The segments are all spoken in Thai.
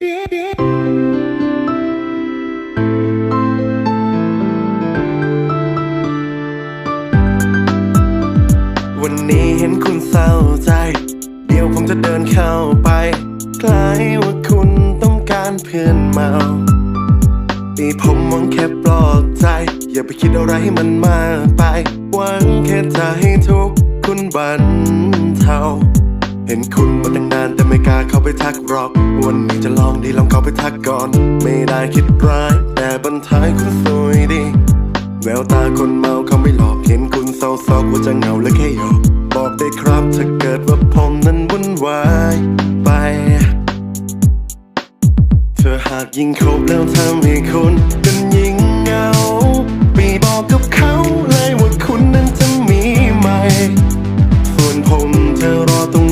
วันนี้เห็นคุณเศร้าใจ เดี๋ยวผมจะเดินเข้าไป คล้ายว่าคุณต้องการเพื่อนเมานี่ผมหวังแค่ปลอบใจ อย่าไปคิดอะไรให้มันมากไป หวังแค่จะให้ทุกคุณบรรเทา เห็นคุณมาตั้งนานแต่ไม่กล้าเข้าไปทักหรอก วันนี้จะลองดีลองเข้าไปทักก่อน ไม่ได้คิดร้าย แต่บรรทายคุณสวยดี แววตาคนเมาเขาไม่หลอก เห็นคุณเศร้าซอกว่าจะเหงาและแค่หยอก บอกได้ครับถ้าเกิดว่าผมนั้นวุ่นวายไปเธอหากยิ่งคบแล้วทำให้คุณกันยิ่งเหงาไปบอกกับเขาเลยว่าคุณนั้นจะมีไหม่ ส่วนผมจะรอตรง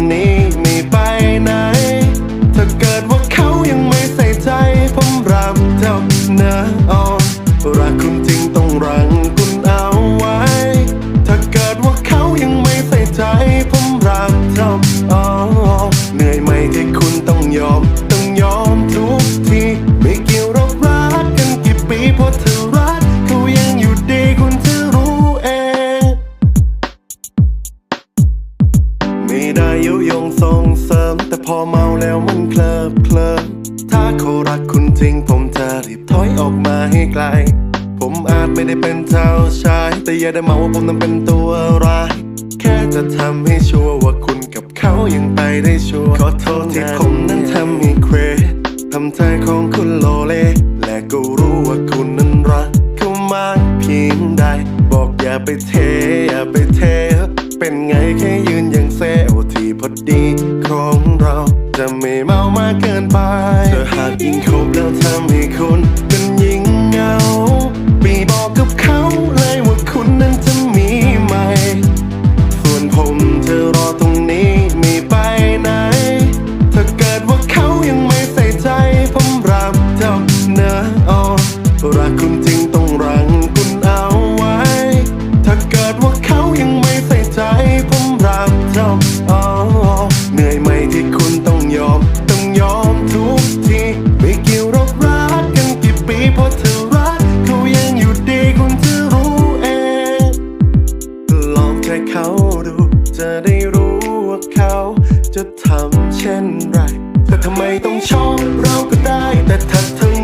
จริงต้องรังกุ อย่าได้มาว่าผมนั้นเป็นตัวร้ายแค่จะทำให้ชัวร์ว่าคุณกับเขายังไปได้ชัวร์ขอโทษที่ผมนั้นทำให้เครทำใจของคุณโลเล และก็รู้ว่าคุณนั้นรักเขามากเพียงใด บอกอย่าไปเท อย่าไปเท เป็นไงแค่ยืนอย่างเซลที่พอดีของเรา จะไม่เมามากเกินไปเธอหากยิ่งคบแล้วทำให้คุณ จะทำเช่นไร แต่ทำไมต้องชอบเราก็ได้ แต่ถ้าเธอ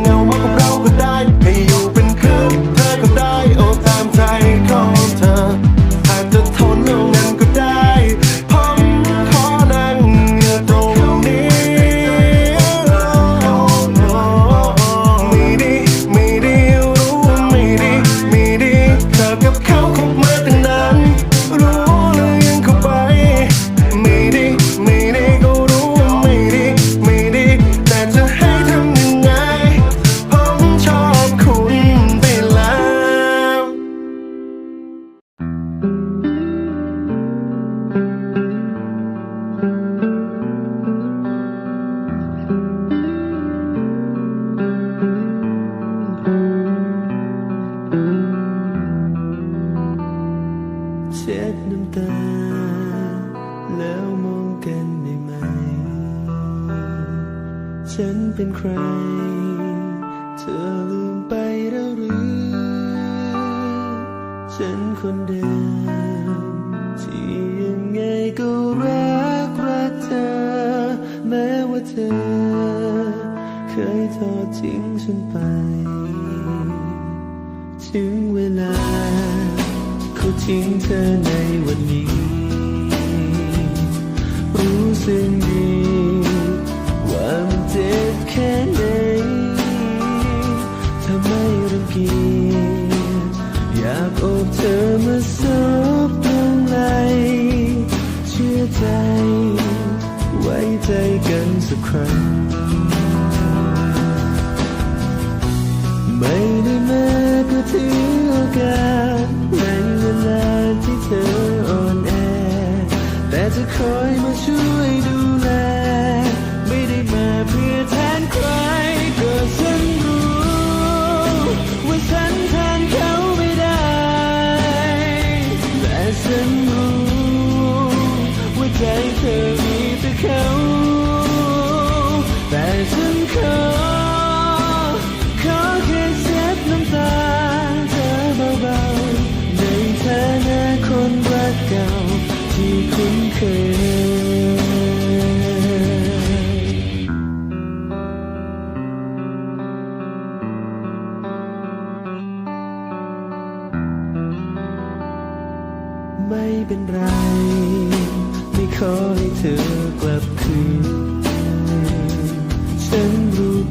คนเดิมที่ยังไงก็รักรักเธอ แม้ว่าเธอ เคยทอดทิ้งฉันไป ถึงเวลาเขาทิ้งเธอในวันนี้ รู้สึกดีว่ามันเจ็บแค่ไหนถ้าไม่รังเกียจ แไม่เป็นไร ไม่ขอให้เธอกลับคืนฉันรู้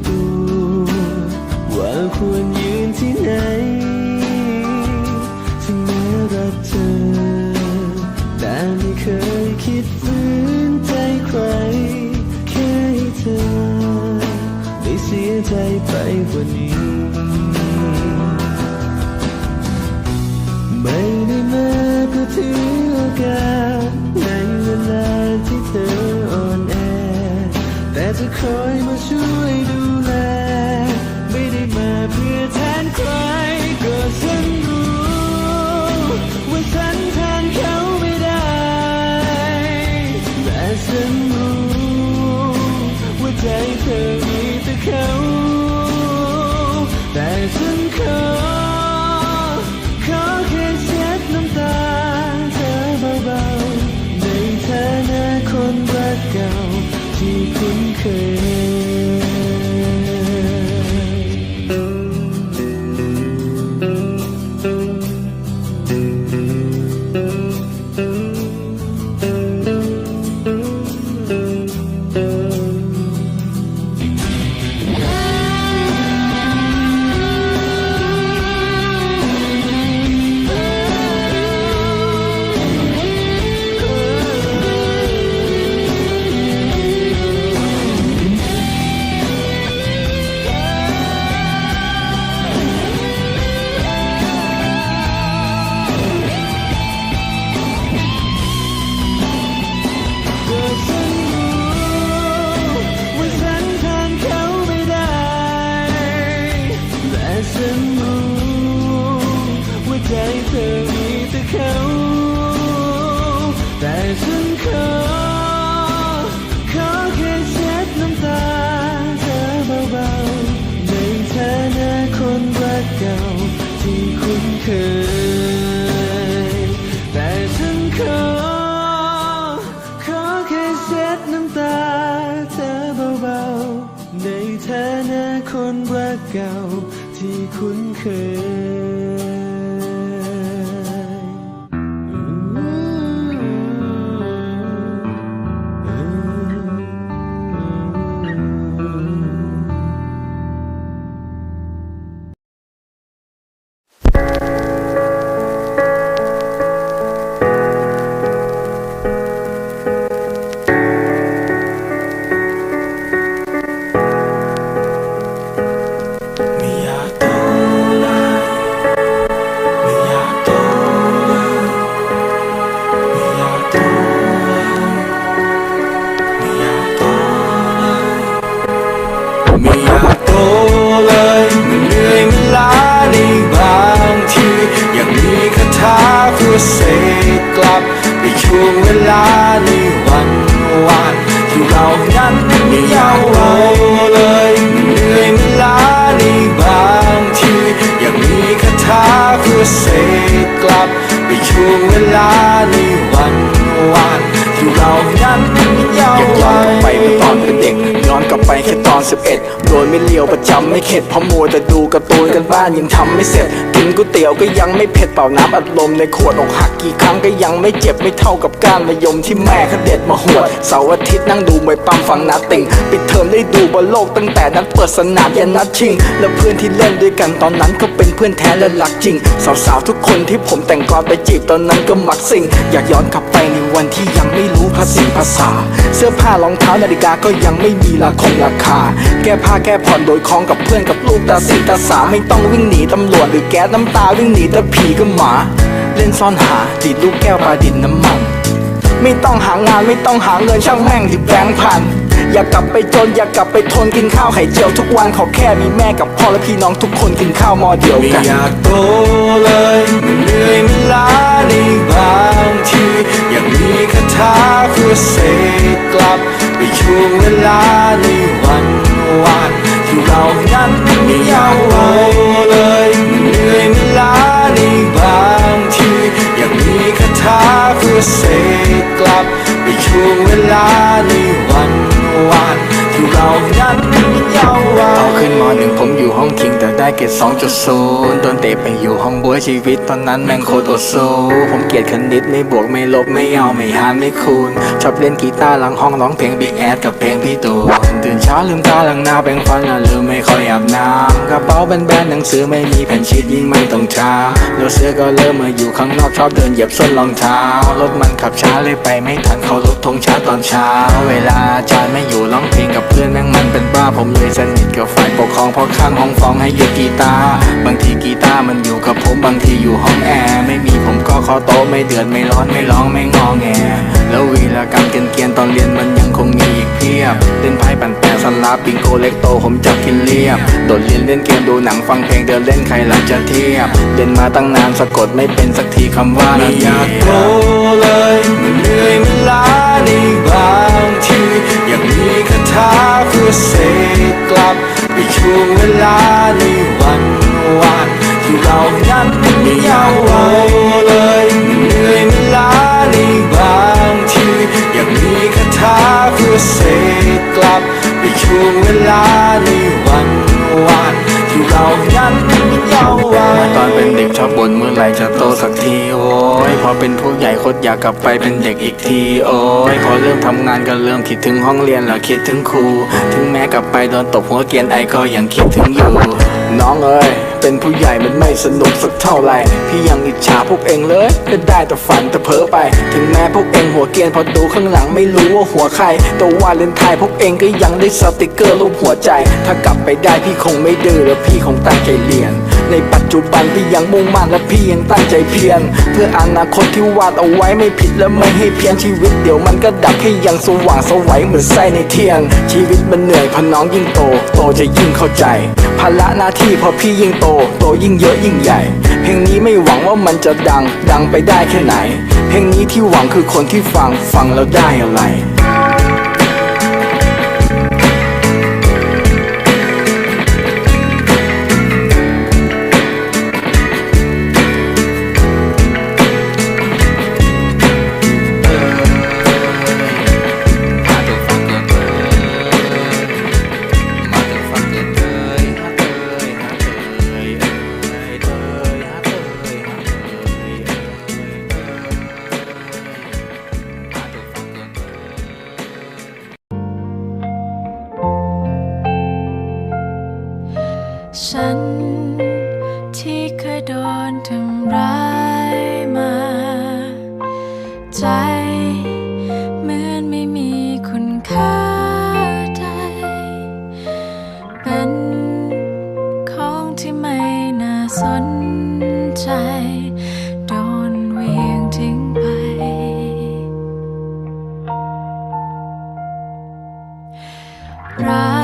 คุ้น ก่าที่คุ้นเคย ช่วงเวลาในวันวานที่เรานั้นไม่ยาวเลยเหนื่อยเวล้าในบางทีอยากมีคาถาเพื่อเสกกลับ ไปช่วงเวลาในวันวานที่เรานั้นไม่ยาวอยากไวย้อนกลไปเมื่อตอนเป็นเด็ก ย้อนกลับไปแค่ตอน 11 โดยไม่เลี้ยวประจำไม่เข็ดเพราะมัวแต่ดูการ์ตูนกันบ้านยังทำไม่เสร็จ กินก๋วยเตี๋ยวก็ยังไม่เผ็ดเป่าน้ำอัดลมในขวดอกหักกี่ครั้งก็ยังไม่เจ็บไม่เท่ากับก้านมะยมที่แม่เขาเด็ดมาหวดเสาร์อาทิตย์นั่งดูมวยปั้มฟังนัดติงปิดเทอมได้ดูบอลโลกตั้งแต่นัดเปิดสนามยันนัดชิง แล้วเพื่อนที่เล่นด้วยกันตอนนั้นก็เป็นเพื่อนแท้และรักจริง สาวๆทุกคนที่ผมแต่งกอนไปจีบตอนนั้นก็มักสิ่ง อยากย้อนกลับไปในวันที่ยังไม่รู้ภาษีภาษา เสื้อผ้ารองเท้านาฬิกาก็ยังไม่มีราคงราคา แก้ผ้าแก้ผ่อนโดยคล้องกับเพื่อนกับลูกตาสีตาสาไม่ต้องวิ่งหนีตำรวจหรือแก๊สน้ำตาวิ่งหนีแต่ผีก็หมา เล่นซ่อนหาดีดลูกแก้วปลาดินน้ำมัน ไม่ต้องหางานไม่ต้องหาเงินช่างแม่งที่แบงค์พันอยากกลับไปจนอยากกลับไปทนกินข้าวไข่เจียวทุกวันขอแค่มีแม่กับพ่อและพี่น้องทุกคนกินข้าวมอเดียวไม่อยากโตเลยมันเหนื่อยมันล้าในบางทีอยากมีคาถาเพื่อเสกกลับ ไปช่วงเวลาในวันวานที่เรานั้นไม่ยาวโวเลยเหนื่อยมันล้าในบางทีอยากมีคาถาเพื่อเสกกลับไปช่วงเวลาในวัน หนึ่งผมอยู่ห้องคิงแต่ได้เกรด2.0โดนเตะไปอยู่ห้องบัวชีวิตตอนนั้นแม่งโคตรอดสู้ผมเกลียดคณิตไม่บวกไม่ลบไม่เอาไม่หารไม่คูณ ชอบเล่นกีตาร์หลังห้องร้องเพลงบิ๊กแอดกับเพลงพี่ตูนตื่นเช้าลืมตาหลังหน้าแปรงฟันแล้วลืมไม่ค่อยอาบน้ำกระเป๋าแบนๆหนังสือไม่มีแผ่นชีตยิ่งไม่ต้องช้าแล้วเสื้อก็เริ่มมาอยู่ข้างนอกชอบเดินเหยียบส้นรองเท้ารถมันขับช้าเลยไปไม่ทันเขารถทงช้าตอนเช้า เวลาอาจารย์ไม่อยู่ร้องเพลงกับเพื่อนแม่งมันเป็นบ้าผมเลยสนิทกับฝ่ายปกครองเพราะข้างห้องฟ้องให้หยุดกีตาร์บางทีกีตาร์มันอยู่กับผมบางทีอยู่ห้องแอร์ไม่มีผมก็เคอโต๊ะไม่เดือดไม่ร้อนไม่ร้องไม่งอแง แล้ววีรกรรมเกียนๆตอนเรียนมันยังคงมีอีกเพียบเล่นไพ่ปั่นแปรสลับบิงโกเล็กโตผมจับกินเรียบโดดเรียนเล่นเกมดูหนังฟังเพลงเดินเล่นใครหลังจะเทียบเรียนมาตั้งนานสะกดไม่เป็นสักทีคำว่าไม่อยากโตเลยมันเหนื่อยมันล้าในบางทีอยากมีคาถาเพื่อเสกกลับ ไปช่วงเวลาในวันวานที่เรานั้นไม่ยาวไว้เลยเหนื่อยเวล้าในบางทีอยากมีคาถาเพื่อเสกกลับไปช่วงเวลาในวัน ที่เรานั้นเยาวไว้ตอนเป็นเด็กชอบบ่นเมื่อไหร่จะโตสักทีโอ้ยพอเป็นผู้ใหญ่โคตรอยากกลับไปเป็นเด็กอีกทีโอ้ยพอเริ่มทำงานก็เริ่มคิดถึงห้องเรียนแล้วคิดถึงครู ถึงแม้กลับไปโดนตบหัวเกียนไอก็ยังคิดถึงอยู่ น้องเอ้ยเป็นผู้ใหญ่มันไม่สนุกสักเท่าไหร่ พี่ยังอิจฉาพวกเองเลยก็ได้แต่ฝันแต่เพ้อไป ถึงแม้พวกเองหัวเกียนพอดูข้างหลังไม่รู้ว่าหัวใครแต่ว่าเลนไทายพวกเองก็ยังได้สติกเกอร์รูปหัวใจ ถ้ากลับไปได้พี่คงไม่ดื้อแล้วพี่คงตั้งใจเรียน ในปัจจุบันพี่ยังมุ่งมั่นและพี่ยังตั้งใจเพียรเพื่ออนาคตที่วาดเอาไว้ไม่ผิดและไม่ให้เพี้ยนชีวิตเดี๋ยวมันก็ดับให้ยังสว่างสวัยเหมือนไส้ในเที่ยนชีวิตมันเหนื่อยพอน้องยิ่งโต โตจะยิ่งเข้าใจภาระหน้าที่พอพี่ยิ่งโต โตยิ่งเยอะยิ่งใหญ่ เพลงนี้ไม่หวังว่ามันจะดังดังไปได้แค่ไหน เพลงนี้ที่หวังคือคนที่ฟังฟังแล้วได้อะไร รัก